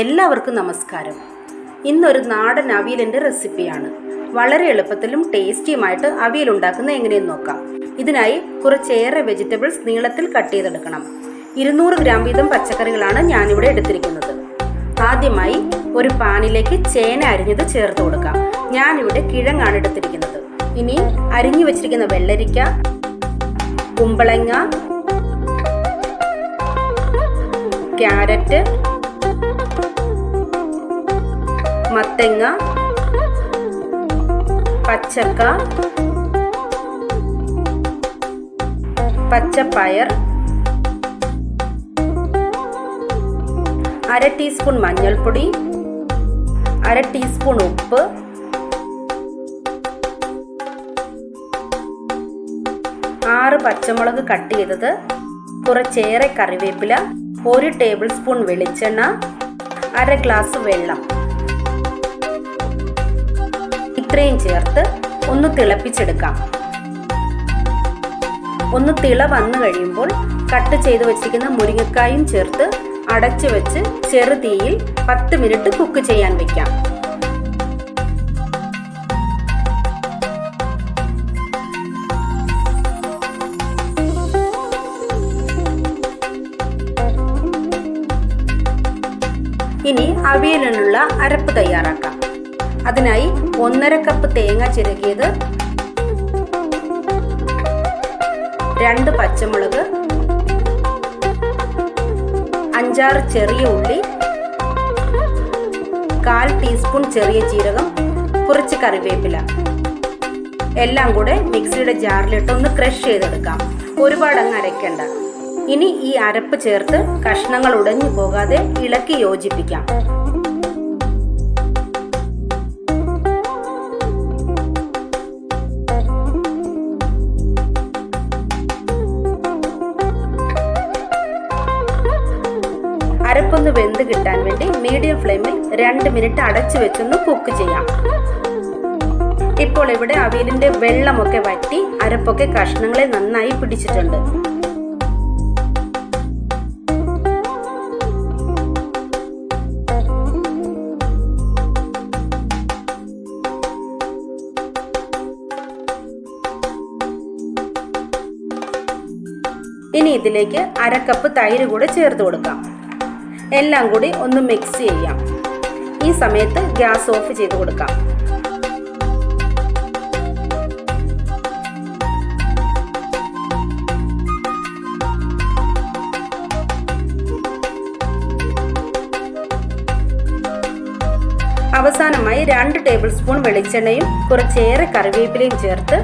എല്ലാവർക്കും നമസ്കാരം. ഇന്നൊരു നാടൻ അവിയലിന്റെ റെസിപ്പിയാണ്. വളരെ എളുപ്പത്തിലും ടേസ്റ്റിയുമായിട്ട് അവിയൽ ഉണ്ടാക്കുന്ന എങ്ങനെയെന്ന് നോക്കാം. ഇതിനായി കുറച്ചേറെ വെജിറ്റബിൾസ് നീളത്തിൽ കട്ട് ചെയ്തെടുക്കണം. ഇരുന്നൂറ് ഗ്രാം വീതം പച്ചക്കറികളാണ് ഞാനിവിടെ എടുത്തിരിക്കുന്നത്. ആദ്യമായി ഒരു പാനിലേക്ക് ചേന അരിഞ്ഞത് ചേർത്ത് കൊടുക്കാം. ഞാനിവിടെ കിഴങ്ങാണ് എടുത്തിരിക്കുന്നത്. ഇനി അരിഞ്ഞു വെച്ചിരിക്കുന്ന വെള്ളരിക്ക കുമ്പളങ്ങ ക്യാരറ്റ് മത്തങ്ങ പച്ചക്ക പച്ചപ്പയർ അര ടീസ്പൂൺ മഞ്ഞൾപ്പൊടി അര ടീസ്പൂൺ ഉപ്പ് ആറ് പച്ചമുളക് കട്ട് ചെയ്തത് കുറച്ചേറെ കറിവേപ്പില ഒരു ടേബിൾ സ്പൂൺ വെളിച്ചെണ്ണ അര ഗ്ലാസ് വെള്ളം. ഇത്രയും ചേർത്ത് ഒന്ന് തിളപ്പിച്ചെടുക്കാം. ഒന്ന് തിള വന്നു കഴിയുമ്പോൾ കട്ട് ചെയ്ത് വെച്ചിരിക്കുന്ന മുരിങ്ങക്കായും ചേർത്ത് അടച്ചു വെച്ച് ചെറുതീയിൽ പത്ത് മിനിറ്റ് കുക്ക് ചെയ്യാൻ വെക്കാം. ഇനി അവിയലിനുള്ള അരപ്പ് തയ്യാറാക്കാം. അതിനായി ഒന്നര കപ്പ് തേങ്ങ ചിരകിയത് രണ്ട് പച്ചമുളക് അഞ്ചാറ് ചെറിയ ഉള്ളി കാൽ ടീസ്പൂൺ ചെറിയ ജീരകം കുറച്ച് കറിവേപ്പില. എല്ലാം കൂടെ മിക്സിയുടെ ജാറിലിട്ട് ഒന്ന് ക്രഷ് ചെയ്തെടുക്കാം. ഒരുപാട് അങ്ങ് അരയ്ക്കണ്ട. ഇനി ഈ അരപ്പ് ചേർത്ത് കഷ്ണങ്ങൾ ഉടഞ്ഞു പോകാതെ ഇളക്കി യോജിപ്പിക്കാം. അരപ്പൊന്ന് വെന്ത് കിട്ടാൻ വേണ്ടി മീഡിയം ഫ്ലെയിമിൽ രണ്ട് മിനിറ്റ് അടച്ചു വെച്ചൊന്ന് കുക്ക് ചെയ്യാം. ഇപ്പോൾ ഇവിടെ അവിയലിന്റെ വെള്ളമൊക്കെ വറ്റി അരപ്പൊക്കെ കഷ്ണങ്ങളെ നന്നായി പിടിച്ചിട്ടുണ്ട്. ഇനി ഇതിലേക്ക് അരക്കപ്പ് കപ്പ് തൈര് കൂടെ ചേർത്ത് കൊടുക്കാം. എല്ലാം കൂടി ഒന്ന് മിക്സ് ചെയ്യാം. ഈ സമയത്ത് ഗ്യാസ് ഓഫ് ചെയ്ത് കൊടുക്കാം. അവസാനമായി രണ്ട് ടേബിൾ സ്പൂൺ വെളിച്ചെണ്ണയും കുറച്ചേറെ കറിവേപ്പിലയും ചേർത്ത്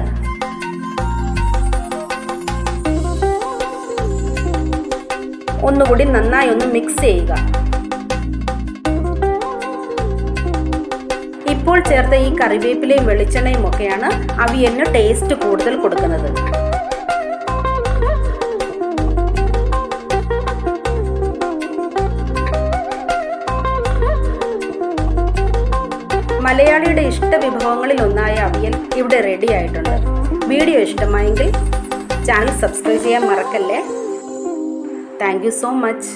ഒന്നുകൂടി നന്നായി ഒന്ന് മിക്സ് ചെയ്യുക. ഇപ്പോൾ ചേർത്ത ഈ കറിവേപ്പിലയും വെളിച്ചെണ്ണയും ഒക്കെയാണ് അവിയലിന് ടേസ്റ്റ് കൂടുതൽ കൊടുക്കുന്നത്. മലയാളിയുടെ ഇഷ്ട വിഭവങ്ങളിൽ ഒന്നായ അവിയൽ ഇവിടെ റെഡി ആയിട്ടുണ്ട്. വീഡിയോ ഇഷ്ടമായെങ്കിൽ ചാനൽ സബ്സ്ക്രൈബ് ചെയ്യാൻ മറക്കല്ലേ? Thank you so much